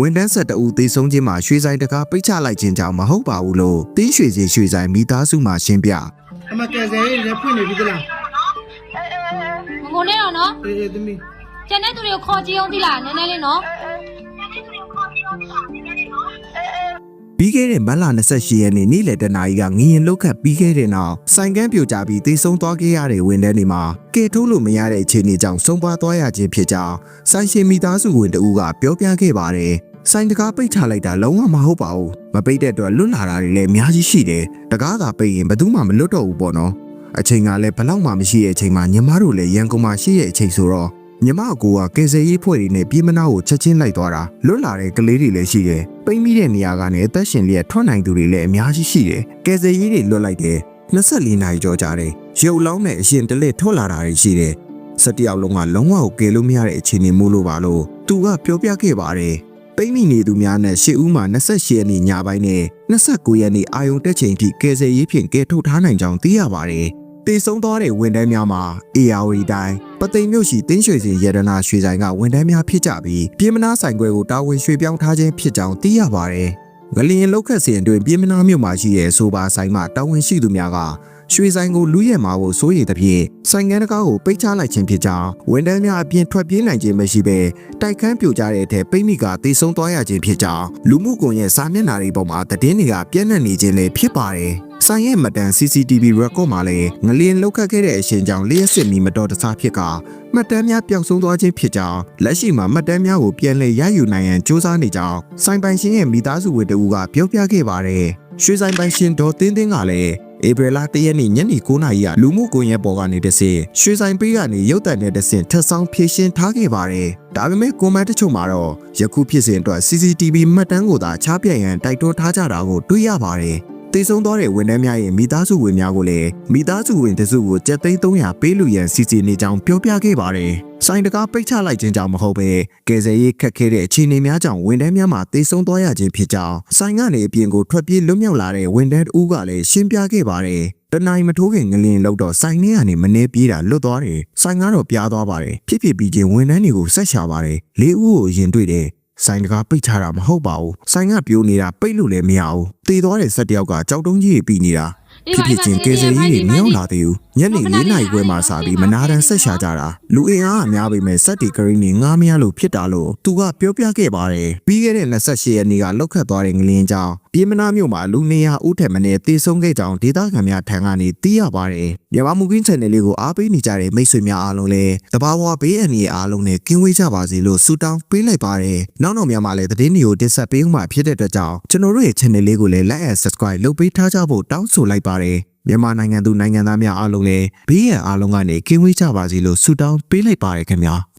ဝန်တန်းဆက်တအူသေဆုံးခြင်းမှာရွှေဆိုင်တကားပိတ်ချလိုက်ခြင်းကြောင့်မဟုတ်ပါဘူးလို့တင်းရွှေစီရွှေဆိုင်မိသားစုမှရှင်းပြအမကယ်ဆယ်ရေးလည်းဖွင့်နေပြီသလားမငုံနဲ့တော့နော်အေးအေးသမီးကျန်တဲ့သူတွေကိုခေါ်ကြည့်အောင်သိလားနည်းနည်းလေးနော်ပြီးခဲ့တဲ့မတ်လ28ရက်နေ့နေ့လယ်တနာရီကငရင်လုတ်ခတ်ပြီးခဲ့တဲ့နောက်ဆိုင်ကန်းပြိုကျပြီးသေဆုံးသွားခဲ့ရတဲ့ဝန်ထမ်းတွေမှာကယ်ထုတ်လို့မရတဲ့အခြေအနေကြောင့်ဆုံးပါသွားရခြင်းဖြစ်ကြောင်းဆိုင်ရှင်မိသားစုဝင်တဦးကပြောပြခဲ့ပါတယ်။ ဆိုင်တကားပိတ်ချလိုက်တာလုံးဝမဟုတ်ပါဘူး။မပိတ်တဲ့အတွက်လွတ်လာတာတွေလည်းအများကြီးရှိတယ်။တကားသာပိတ်ရင်ဘယ်သူမှမလွတ်တော့ဘူးပေါ့နော်။အချိန်ကလည်းဘလောက်မှမရှိတဲ့အချိန်မှာညီမတို့လည်းရန်ကုန်မှာရှိတဲ့အချိန်ဆိုတော့ညီမအကိုကကယ်ဆယ်ရေးဖွဲ့တွေနဲ့ပြည်မနာကိုချက်ချင်းလိုက်သွားတာလွတ်လာတဲ့ကလေးတွေလည်းရှိတယ်ပိမ့်မိတဲ့နေရာကနေအသက်ရှင်လျက်ထွက်နိုင်သူတွေလည်းအများကြီးရှိတယ်ကယ်ဆယ်ရေးတွေလွတ်လိုက်တယ်24နာရီကြောကြာတယ်ရုပ်လောင်းနဲ့အရှင်တလက်ထွက်လာတာတွေရှိတယ်17ယောက်လုံးကလုံးဝကိုကယ်လို့မရတဲ့အခြေအနေမို့လို့ပါလို့သူကပြောပြခဲ့ပါတယ် ပိမ့်မိနေသူများနဲ့ရှေ့ဦးမှာ28ရက်နေ့ညပိုင်းနဲ့29ရက်နေ့အာယုံတက်ချိန်ထိကယ်ဆယ်ရေးဖြင့်ကယ်ထုတ်ထားနိုင်ကြောင်းသိရပါတယ်တည်ဆုံးသွားတဲ့ဝန်ထမ်းများမှာ ARD တိုင်းပသိမ်မြို့ရှိတင်းရွှေစင်ရတနာရွှေဆိုင်ကဝန်ထမ်းများဖြစ်ကြပြီးပြည်မနာဆိုင်ခွဲကိုတာဝန်ရွှေ့ပြောင်းထားခြင်းဖြစ်ကြောင်းသိရပါတယ်။ငလျင်လောက်ခတ်စဉ်အတွင်းပြည်မနာမြို့မှာရှိတဲ့ဆိုပါဆိုင်မှာတာဝန်ရှိသူများက ရွှေဆိုင်ကိုလူရဲမှာကိုစိုးရိမ်သဖြင့်ဆိုင်ငန်းတကားကိုပိတ်ချလိုက်ခြင်းဖြစ်ကြောင်းဝန်ထမ်းများအပြင်ထွက်ပြေးနိုင်ခြင်းမရှိဘဲတိုက်ခန်းပြိုကျတဲ့အထက်ပိတ်မိကတေဆုံးသွားရခြင်းဖြစ်ကြောင်းလူမှုကွန်ရက်စာမျက်နှာတွေပေါ်မှာသတင်းတွေကပြန့်နှံ့နေခြင်းလည်းဖြစ်ပါတယ်။ဆိုင်ရဲ့မတန် CCTV record မှာလည်းငလျင်လောက်ခတ်ခဲ့တဲ့အရှင်ကြောင့်လျှက်စစ်မီမတော်တဆဖြစ်ကမှတ်တမ်းများပျောက်ဆုံးသွားခြင်းဖြစ်ကြောင်းလက်ရှိမှာမှတ်တမ်းများကိုပြန်လည်ရယူနိုင်ရန်စ조사နေကြောင်းဆိုင်ပိုင်ရှင်ရဲ့မိသားစုဝင်တဦးကပြောပြခဲ့ပါတယ်။ရွှေဆိုင်ပိုင်ရှင်ဒေါ်တင်းတင်းကလည်း ဧပြီလ၁ရက်နေ့ညနေ9:00နာရီကလူမှုကွန်ရက်ပေါ်ကနေတဆင့်ရွှေဆိုင်ပေးကနေရုပ်သံနဲ့တဆင့်ထပ်ဆောင်ဖြည့်ရှင်းထားခဲ့ပါတယ်။ဒါပေမဲ့ကွန်မန့်တချို့မှာတော့ယခုဖြစ်စဉ်အတွက် CCTV မှတ်တမ်းကိုသာချပြရန်တိုက်တွန်းထားကြတာကိုတွေ့ရပါတယ်။ တည်ဆုံးသွားတဲ့ဝန်ထမ်းများရဲ့မိသားစုဝင်များကိုလည်းမိသားစုဝင်တစုကိုကြက်သိန်း300ပေးလူရန်စီစဉ်နေကြောင်းပြောပြခဲ့ပါတယ်။ဆိုင်တကားပိတ်ချလိုက်ခြင်းကြောင့်မဟုတ်ပဲကယ်ဆယ်ရေးခက်ခဲတဲ့အခြေအနေများကြောင့်ဝန်ထမ်းများမှာတည်ဆုံးသွားရခြင်းဖြစ်ကြောင်းဆိုင်ကနေအပြင်ကိုထွက်ပြေးလွတ်မြောက်လာတဲ့ဝန်ထမ်းတဦးကလည်းရှင်းပြခဲ့ပါတယ်။တနိုင်မထိုးခင်ငလင်လောက်တော့ဆိုင်ထဲကနေမနေပြေးတာလွတ်သွားတယ်။ဆိုင်ကတော့ပြားသွားပါတယ်။ဖြစ်ဖြစ်ပြီးချင်းဝန်ထမ်းတွေကိုဆက်ရှာပါတယ်။လေးဦးကိုရင်တွေ့တယ်။ ဆိုင်တကားပိတ်ချတာမဟုတ်ပါဘူး။ဆိုင်ကပြိုနေတာပိတ်လို့လည်းမရဘူး။တည်သွားတဲ့ဆက်တယောက်ကကြောက်တုံးကြီးပြီးနေတာ။ဖြစ်ဖြစ်ချင်းကယ်ဆယ်ရေးတွေမရောက်လာသေးဘူး။ ညနေ၄နာရီခွဲမှစပြီးမနာတန်ဆက်ရှာကြတာ။လူအင်အားအများပေမဲ့စက်တီကရင်းနေငားမရလို့ဖြစ်တာလို့သူကပြောပြခဲ့ပါတယ်။ပြီးခဲ့တဲ့28ရက်နေ့ကလောက်ခတ်သွားတဲ့ငလင်းကြောင့်ပြည်မနာမြို့မှာလူနေရာဦးထက်မနေတေဆုံးခဲ့ကြောင်းဒေသခံများထံကနေသိရပါတယ်။မြန်မာမူကင်း channel လေးကိုအားပေးနေကြတဲ့မိတ်ဆွေများအားလုံးလည်းတဘာဝဘေးအန္တရာယ်အားလုံးနဲ့ကင်းဝေးကြပါစေလို့ဆုတောင်းပေးလိုက်ပါတယ်။နောက်တော့မြန်မာလည်းသတင်းတွေကိုတင်ဆက်ပေးဦးမှာဖြစ်တဲ့အတွက်ကြောင့်ကျွန်တော်တို့ရဲ့ channel လေးကိုလည်း like and subscribe လုပ်ပေးထားကြဖို့တောင်းဆိုလိုက်ပါတယ်။ မြန်မာနိုင်ငံသူနိုင်ငံသားများအားလုံးလည်းဘေးရန်အားလုံးကနေကင်းဝေးကြပါစေလို့ဆုတောင်းပေးလိုက်ပါတယ်ခင်ဗျာ။